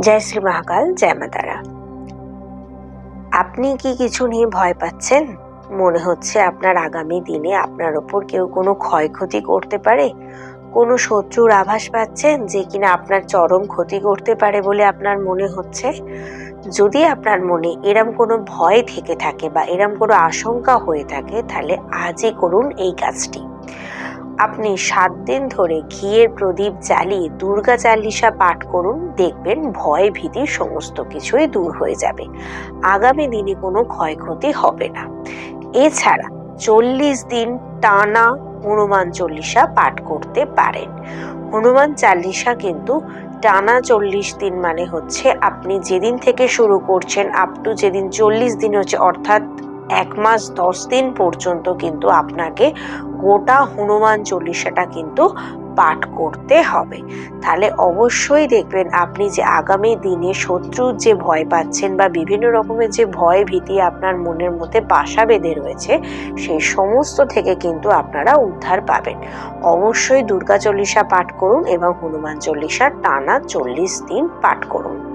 জয় শ্রী মহাকাল, জয় মা তারা। আপনি কি কিছু নিয়ে ভয় পাচ্ছেন? মনে হচ্ছে আপনার আগামী দিনে আপনার ওপর কেউ কোনো ক্ষয়ক্ষতি করতে পারে? কোনো শত্রুর আভাস পাচ্ছেন যে কিনা আপনার চরম ক্ষতি করতে পারে বলে আপনার মনে হচ্ছে? যদি আপনার মনে এরম কোনো ভয় থেকে থাকে বা এরম কোনো আশঙ্কা হয়ে থাকে, তাহলে আজই করুন এই কাজটি। আপনি সাত দিন ধরে ঘিয়ের প্রদীপ জ্বালিয়ে দুর্গা চালিসা পাঠ করুন, দেখবেন ভয় ভীতি সমস্ত কিছুই দূর হয়ে যাবে। আগামী দিনে কোনো ক্ষয়ক্ষতি হবে না। এছাড়া চল্লিশ দিন টানা হনুমান চল্লিশা পাঠ করতে পারেন। হনুমান চাল্লিশা কিন্তু টানা চল্লিশ দিন মানে হচ্ছে আপনি যেদিন থেকে শুরু করছেন আপ টু যেদিন চল্লিশ দিন হচ্ছে, অর্থাৎ এক মাস দশ দিন পর্যন্ত কিন্তু আপনাকে গোটা হনুমান চল্লিশাটা কিন্তু পাঠ করতে হবে। তাহলে অবশ্যই দেখবেন আপনি যে আগামী দিনে শত্রুর যে ভয় পাচ্ছেন বা বিভিন্ন রকমের যে ভয় ভীতি আপনার মনের মধ্যে বাসা বেঁধে রয়েছে, সেই সমস্ত থেকে কিন্তু আপনারা উদ্ধার পাবেন। অবশ্যই দুর্গা চল্লিশা পাঠ করুন এবং হনুমান চল্লিশা টানা চল্লিশ দিন পাঠ করুন।